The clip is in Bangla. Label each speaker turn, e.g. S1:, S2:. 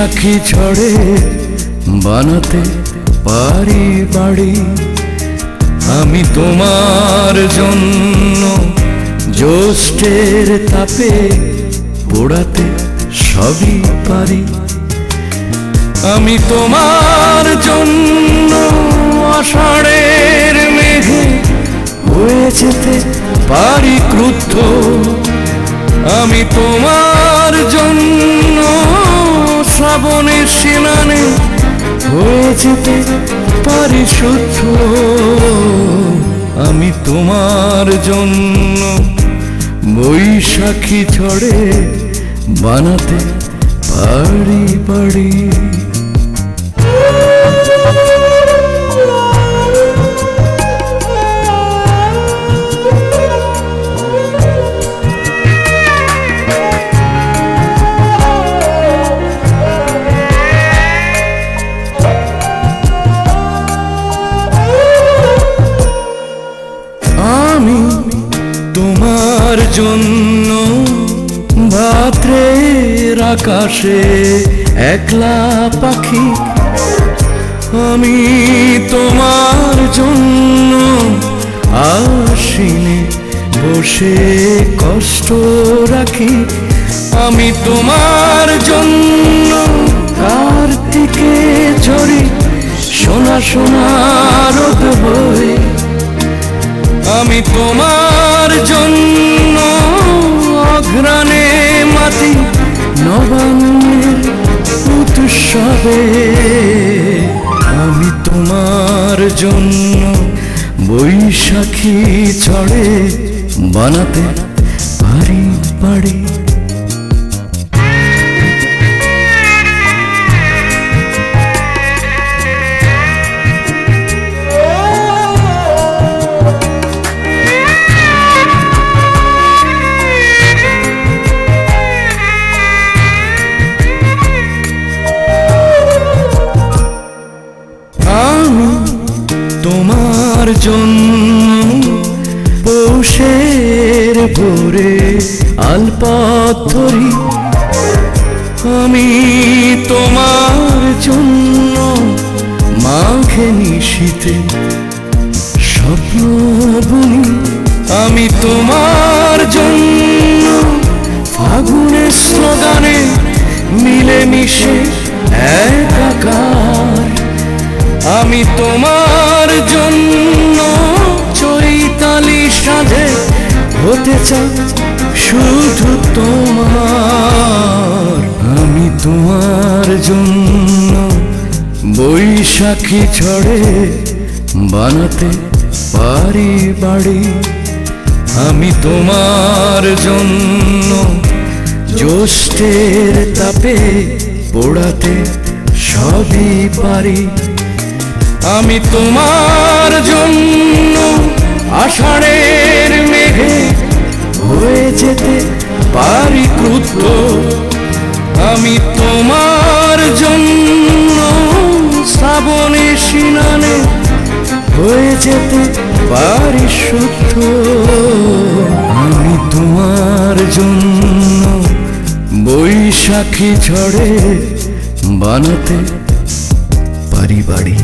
S1: বৈশাখী ঝড়ে বানাতে পারি বাড়ি। আমি তোমার জন্য জ্যৈষ্ঠের তাপে পোড়াতে সবই পারি। আমি তোমার জন্য আষাঢ়ের মেঘে হয়ে যেতে পারি ক্রুদ্ধ। আমি তোমার শ্রাবণের স্নানে হয়ে যেতে পারি শুদ্ধ। আমি তোমার জন্য বৈশাখী ঝড়ে বানাতে পারি পারি। জন্য ভাদ্রের আকাশে একলা পাখি। আমি তোমার জন্য আশিনে বসে কষ্ট রাখি। আমি তোমার জন্য কার্তিকে ঝরি, সোনা সোনা রোদ হয়ে আমি তোমার জন্য অঘ্রাণে মাতি নবান্নের উৎসবে আমি তোমার জন্য বৈশাখী ছড়ে বানাতে পারি পারি। জন্য পৌষের ভোরে আলপথরি আমি তোমার জন্য মাঘে নিশীতে স্বপ্ন বুনি। আমি তোমার জন্য ফাগুনের স্লোগানে মিলেমিশে একাকার আমি তোমার জন্য চাই শুধু তোমার। আমি তোমার জন্য বৈশাখী ছড়ে বানাতে পারি বাড়ি। আমি তোমার জন্য জ্যৈষ্ঠের তাপে পোড়াতে সবই পারি। আমি তোমার জন্য আষাঢ়ের যেতে পারি সত্য আমি তোমার জন্য বৈশাখী ঝড়ে বানাতে পারি বাড়ি।